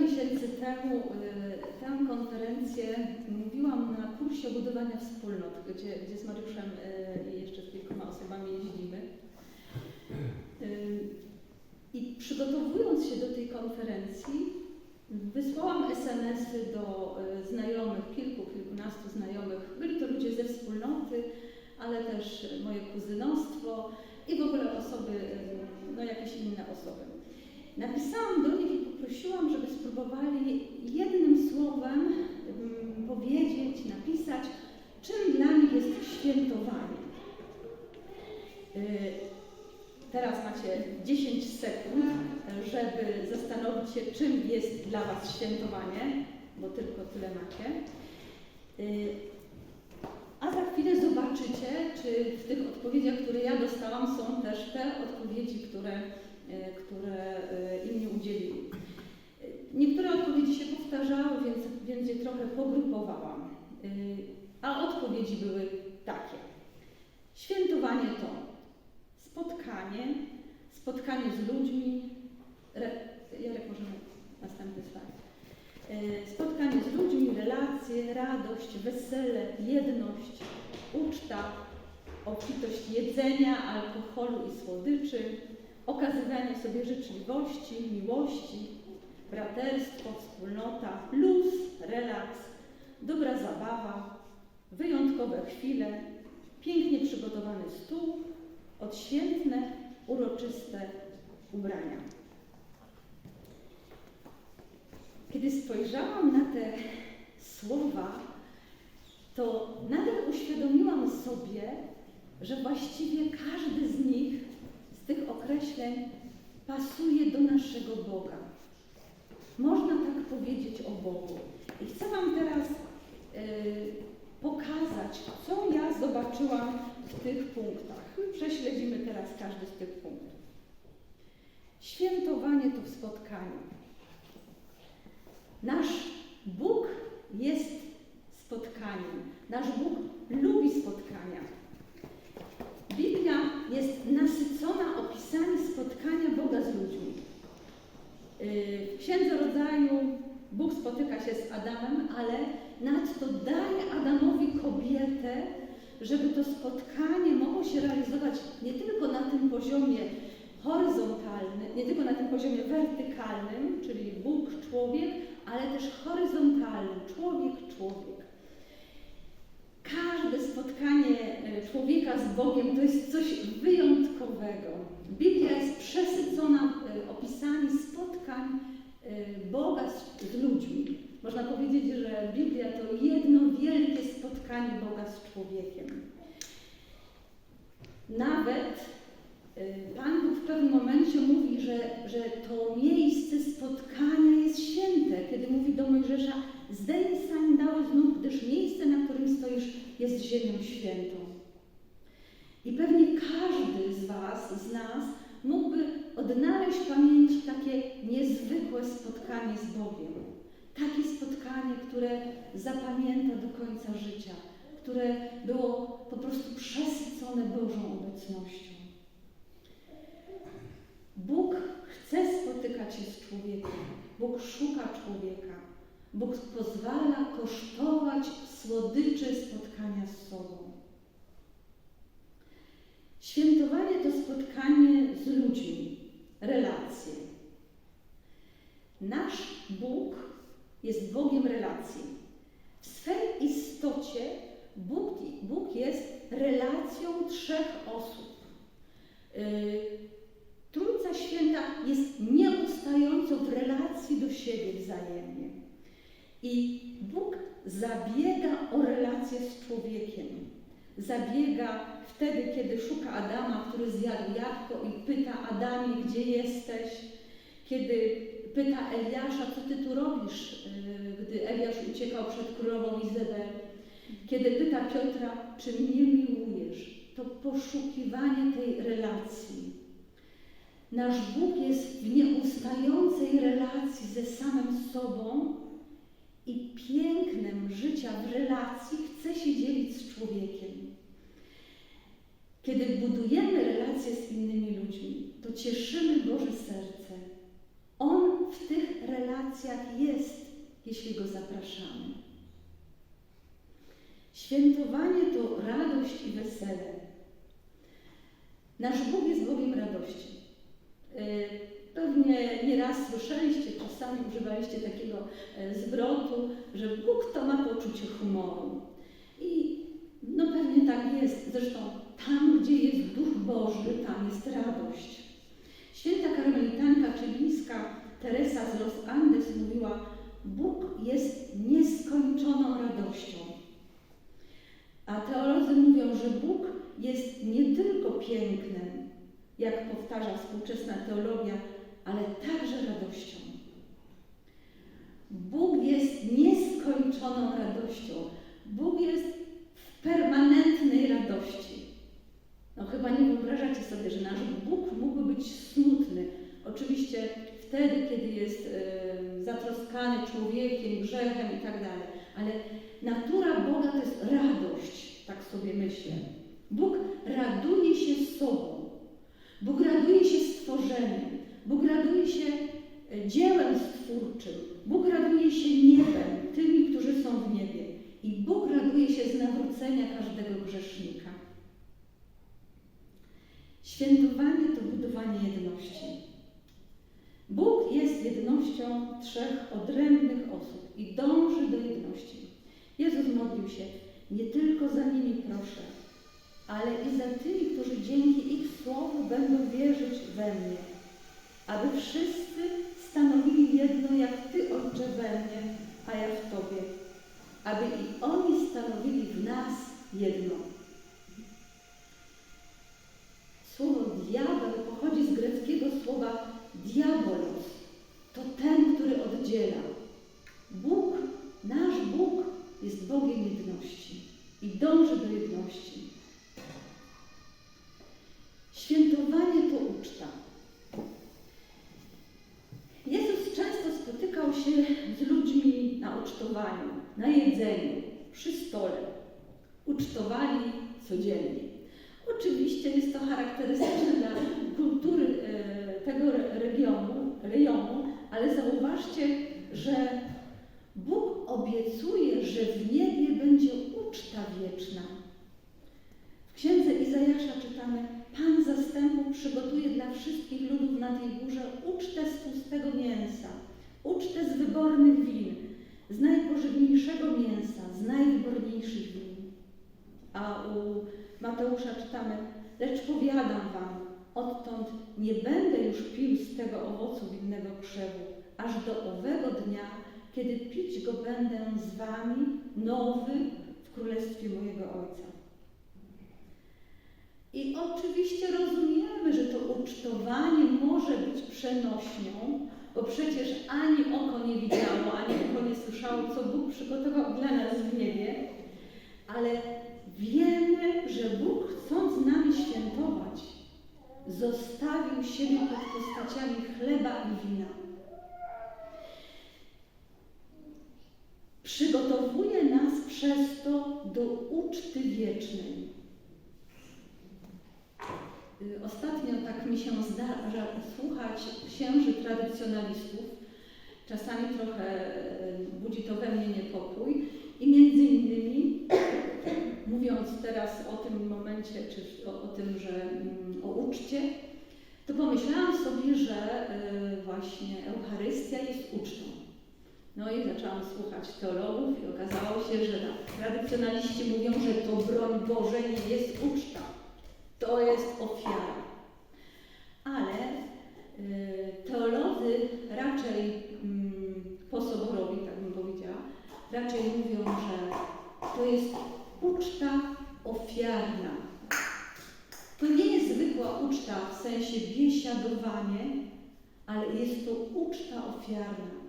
miesięcy temu y, tę konferencję mówiłam na kursie budowania wspólnot, gdzie, gdzie z Mariuszem y, i jeszcze z kilkoma osobami jeździmy. Y, I przygotowując się do tej konferencji, wysłałam SMS-y do znajomych, kilku, kilkunastu znajomych. Byli to ludzie ze wspólnoty, ale też moje kuzynostwo i w ogóle osoby, no jakieś inne osoby. Napisałam do nich poprosiłam, żeby spróbowali jednym słowem mm, powiedzieć, napisać, czym dla nich jest świętowanie. Y, Teraz macie 10 sekund, żeby zastanowić się, czym jest dla Was świętowanie, bo tylko tyle macie. Y, A za chwilę zobaczycie, czy w tych odpowiedziach, które ja dostałam, są też te odpowiedzi, które, y, które trochę pogrupowałam. Y, A odpowiedzi były takie. Świętowanie to spotkanie, spotkanie z ludźmi. Re, Jarek, możemy następny slajd. E, Spotkanie z ludźmi, relacje, radość, wesele, jedność, uczta, obfitość jedzenia, alkoholu i słodyczy, okazywanie sobie życzliwości, miłości, braterstwo, wspólnota, luz, relaks, dobra zabawa, wyjątkowe chwile, pięknie przygotowany stół, odświętne, uroczyste ubrania. Kiedy spojrzałam na te słowa, to nagle uświadomiłam sobie, że właściwie każdy z nich, z tych określeń, pasuje do naszego Boga. Można tak powiedzieć o Bogu. I chcę Wam teraz y, pokazać, co ja zobaczyłam w tych punktach. Prześledzimy teraz każdy z tych punktów. Świętowanie to w spotkaniu. Nasz Bóg jest spotkaniem. Nasz Bóg lubi spotkania. Biblia jest nasycona opisami spotkania Boga z ludźmi. Yy, W Księdze Rodzaju Bóg spotyka się z Adamem, ale nadto daje Adamowi kobietę, żeby to spotkanie mogło się realizować nie tylko na tym poziomie horyzontalnym, nie tylko na tym poziomie wertykalnym, czyli Bóg, człowiek, ale też horyzontalnym, człowiek, człowiek. Każde spotkanie e, człowieka z Bogiem to jest coś wyjątkowego. Biblia jest przesycona e, opisami spotkań e, Boga z, z ludźmi. Można powiedzieć, że Biblia to jedno wielkie spotkanie Boga z człowiekiem. Nawet y, Pan Bóg w pewnym momencie mówi, że, że to miejsce spotkania jest święte, kiedy mówi do Mojżesza, zdejmij sandały z nóg, gdyż miejsce, na którym stoisz, jest ziemią świętą. I pewnie każdy z Was, z nas, mógłby odnaleźć w pamięci takie niezwykłe spotkanie z Bogiem. Takie spotkanie, które zapamięta do końca życia, które było po prostu przesycone Bożą obecnością. Bóg chce spotykać się z człowiekiem. Bóg szuka człowieka. Bóg pozwala kosztować słodyczy spotkania z sobą. Świętowanie to spotkanie z ludźmi, relacje. Nasz Bóg jest Bogiem relacji. W swej istocie Bóg, Bóg jest relacją trzech osób. Yy, Trójca Święta jest nieustająco w relacji do siebie wzajemnie. I Bóg zabiega o relację z człowiekiem. Zabiega wtedy, kiedy szuka Adama, który zjadł jabłko i pyta Adamie, gdzie jesteś. Kiedy pyta Eliasza, co ty tu robisz, yy, gdy Eliasz uciekał przed królową Izabel. Kiedy pyta Piotra, czy mnie miłujesz, to poszukiwanie tej relacji. Nasz Bóg jest w nieustającej relacji ze samym sobą i pięknem życia w relacji chce się dzielić z człowiekiem. Kiedy budujemy relacje z innymi ludźmi, to cieszymy Boże serce. On w tych relacjach jest, jeśli Go zapraszamy. Świętowanie to radość i wesele. Nasz Bóg jest Bogiem radości. Yy, Pewnie nieraz słyszeliście, czasami używaliście takiego e, zwrotu, że Bóg to ma poczucie humoru. I no pewnie tak jest. Zresztą tam, gdzie jest Duch Boży, tam jest radość. Święta karmelitanka czylińska Teresa z Los Andes mówiła, Bóg jest nieskończoną radością. A teolodzy mówią, że Bóg jest nie tylko pięknem, jak powtarza współczesna teologia, ale także radością. Bóg jest nieskończoną radością. Bóg jest w permanentnej radości. No chyba nie wyobrażacie sobie, że nasz Bóg mógłby być smutny. Oczywiście wtedy, kiedy jest zatroskany człowiekiem, grzechem i tak dalej. Ale natura Boga to jest radość, tak sobie myślę. Bóg raduje się sobą. Bóg raduje się stworzeniem. Bóg raduje się e, dziełem stwórczym. Bóg raduje się niebem, tymi, którzy są w niebie. I Bóg raduje się z nawrócenia każdego grzesznika. Świętowanie to budowanie jedności. Bóg jest jednością trzech odrębnych osób i dąży do jedności. Jezus modlił się, nie tylko za nimi proszę, ale i za tymi, którzy dzięki ich słowu będą wierzyć we mnie, aby wszyscy stanowili jedno, jak Ty, Ojcze, we mnie, a ja w Tobie, aby i oni stanowili w nas jedno. Я zauważcie, że Bóg obiecuje, że w niebie będzie uczta wieczna. W księdze Izajasza czytamy: Pan zastępu przygotuje dla wszystkich ludów na tej górze ucztę z pustego mięsa, ucztę z wybornych win, z najpożywniejszego mięsa, z najwyborniejszych win. A u Mateusza czytamy, lecz powiadam wam, odtąd nie będę już pił z tego owocu winnego krzewu, aż do owego dnia, kiedy pić go będę z wami, nowy w królestwie mojego Ojca. I oczywiście rozumiemy, że to ucztowanie może być przenośnią, bo przecież ani oko nie widziało, ani ucho nie słyszało, co Bóg przygotował dla nas w niebie, ale wiemy, że Bóg chcąc z nami świętować, zostawił siebie pod postaciami chleba i wina. Przygotowuje nas przez to do uczty wiecznej. Y, Ostatnio tak mi się zdarza słuchać księży tradycjonalistów. Czasami trochę y, budzi to we mnie niepokój. I między innymi, mówiąc teraz o tym momencie, czy o, o tym, że mm, o uczcie, to pomyślałam sobie, że y, właśnie Eucharystia jest ucztą. No i zaczęłam słuchać teologów i okazało się, że tradycjonaliści mówią, że to broń Boże nie jest uczta. To jest ofiara. Ale y, teolodzy raczej mm, posoborowi, tak bym powiedziała, raczej mówią, że to jest uczta ofiarna. To nie jest zwykła uczta w sensie biesiadowanie, ale jest to uczta ofiarna.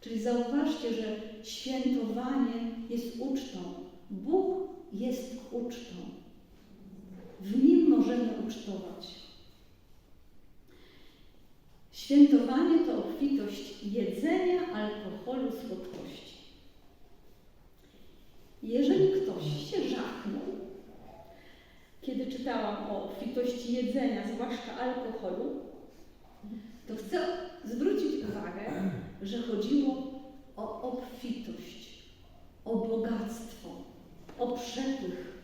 Czyli zauważcie, że świętowanie jest ucztą. Bóg jest ucztą. W nim możemy ucztować. Świętowanie to obfitość jedzenia, alkoholu, słodkości. Jeżeli ktoś się żachnął, kiedy czytałam o obfitości jedzenia, zwłaszcza alkoholu, to chcę zwrócić że chodziło o obfitość, o bogactwo, o przepych.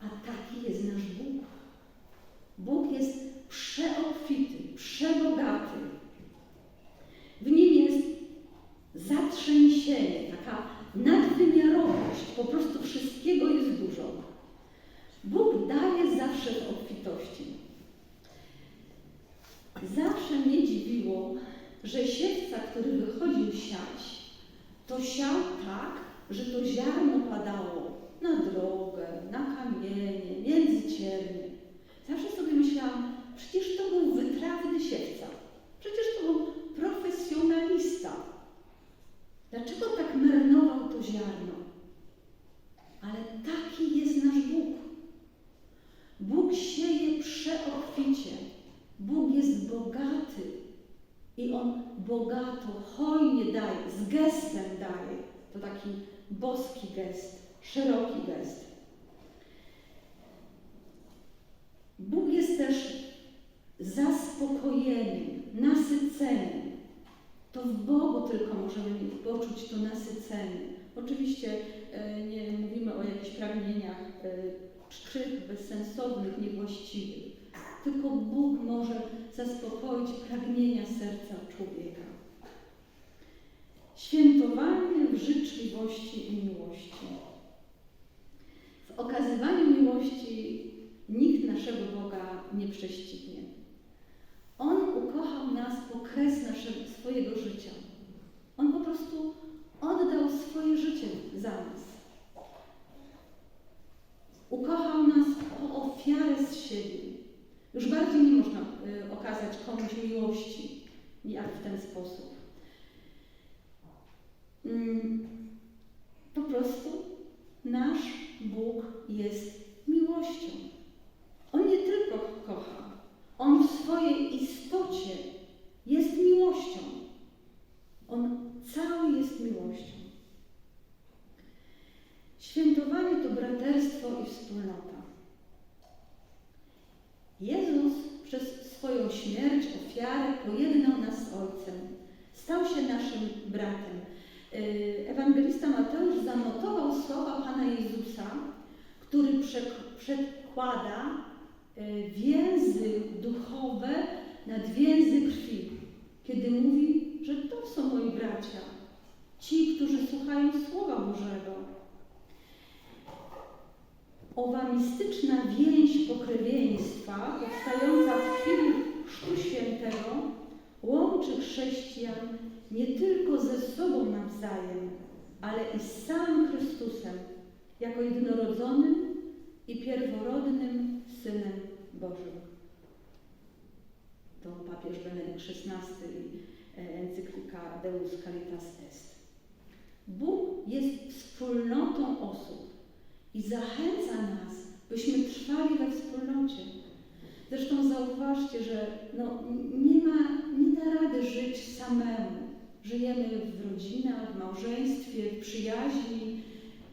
A taki jest nasz Bóg. Bóg jest przeobfity, przebogaty. W nim jest zatrzęsienie, taka nadwymiarowość, po prostu wszystkiego jest dużo. Bóg daje zawsze w obfitości. Zawsze mnie dziwiło, że siewca, który wychodził siać, to siał tak, że to ziarno padało na drogę, na kamienie, między ciernie. Zawsze sobie myślałam, przecież to był wytrawny siewca, przecież to był profesjonalista. Dlaczego tak marnował to ziarno? Ale taki jest nasz Bóg. Bóg sieje przeobficie. Bóg jest bogaty i On bogato, hojnie daje, z gestem daje. To taki boski gest, szeroki gest. Bóg jest też zaspokojeniem, nasyceniem. To w Bogu tylko możemy poczuć to nasycenie. Oczywiście e, nie mówimy o jakichś pragnieniach e, czczych, bezsensownych, niewłaściwych. Tylko Bóg może zaspokoić pragnienia serca człowieka. Świętowanie w życzliwości i miłości. W okazywaniu miłości nikt naszego Boga nie prześcignie. On ukochał nas po kres naszego, swojego życia. On po prostu oddał swoje życie za nas. Ukochał nas po ofiarę z siebie. Już bardziej nie można y, okazać komuś miłości, jak w ten sposób. Mm, po prostu nasz Bóg jest miłością. On nie tylko kocha, On w swojej istocie jest miłością. On cały jest miłością. Świętowanie to braterstwo i wspólnota. Jezus przez swoją śmierć, ofiarę pojednał nas z Ojcem. Stał się naszym bratem. Y, ewangelista Mateusz zanotował słowa Pana Jezusa, który przekłada y, więzy duchowe nad więzy krwi, kiedy mówi, że to są moi bracia, ci, którzy słuchają Słowa Bożego owa mistyczna więź pokrewieństwa powstająca w chwili Chrztu Świętego łączy chrześcijan nie tylko ze sobą nawzajem, ale i z samym Chrystusem, jako jednorodzonym i pierworodnym Synem Bożym. To papież Benedykt XVI i e, encyklika Deus Caritas Est. Bóg jest wspólnotą osób, i zachęca nas, byśmy trwali we wspólnocie. Zresztą zauważcie, że no, nie, ma, nie da rady żyć samemu. Żyjemy w rodzinach, w małżeństwie, w przyjaźni.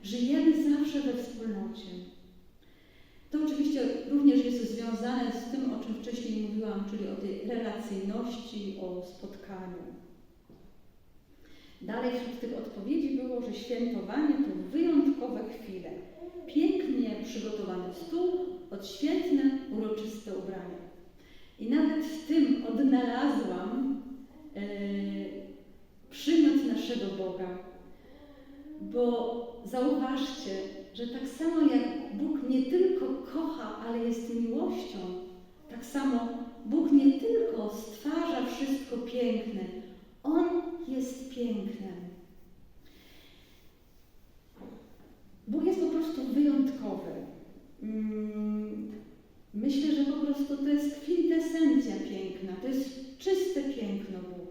Żyjemy zawsze we wspólnocie. To oczywiście również jest związane z tym, o czym wcześniej mówiłam, czyli o tej relacyjności, o spotkaniu. Dalej wśród tych odpowiedzi było, że świętowanie to wyjątkowe chwile pięknie przygotowany stół, odświętne, uroczyste ubrania. I nawet w tym odnalazłam e, przymiot naszego Boga. Bo zauważcie, że tak samo jak Bóg nie tylko kocha, ale jest miłością, tak samo Bóg nie tylko stwarza wszystko piękne, On jest pięknem. Bóg jest po prostu wyjątkowy. Mm, myślę, że po prostu to jest kwintesencja piękna, to jest czyste piękno Bóg.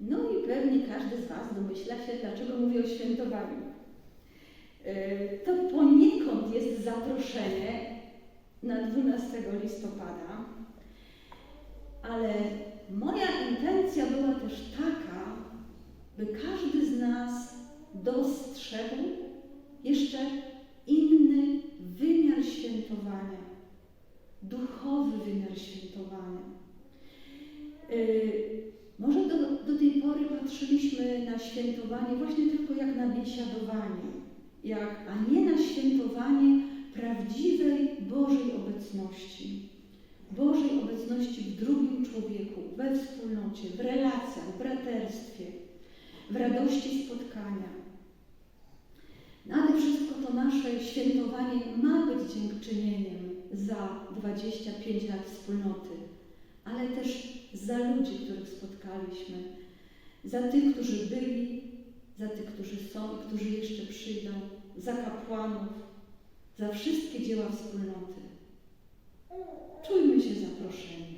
No i pewnie każdy z Was domyśla się, dlaczego mówię o świętowaniu. E, to poniekąd jest zaproszenie na 12 listopada, ale moja intencja była też taka, by każdy z nas dostrzegł jeszcze świętowania. duchowy wymiar świętowania. Yy, może do, do tej pory patrzyliśmy na świętowanie właśnie tylko jak na biesiadowanie, jak, a nie na świętowanie prawdziwej Bożej obecności. Bożej obecności w drugim człowieku, we wspólnocie, w relacjach, w braterstwie, w radości spotkania nasze świętowanie ma być dziękczynieniem za 25 lat wspólnoty, ale też za ludzi, których spotkaliśmy, za tych, którzy byli, za tych, którzy są i którzy jeszcze przyjdą, za kapłanów, za wszystkie dzieła wspólnoty. Czujmy się zaproszeni.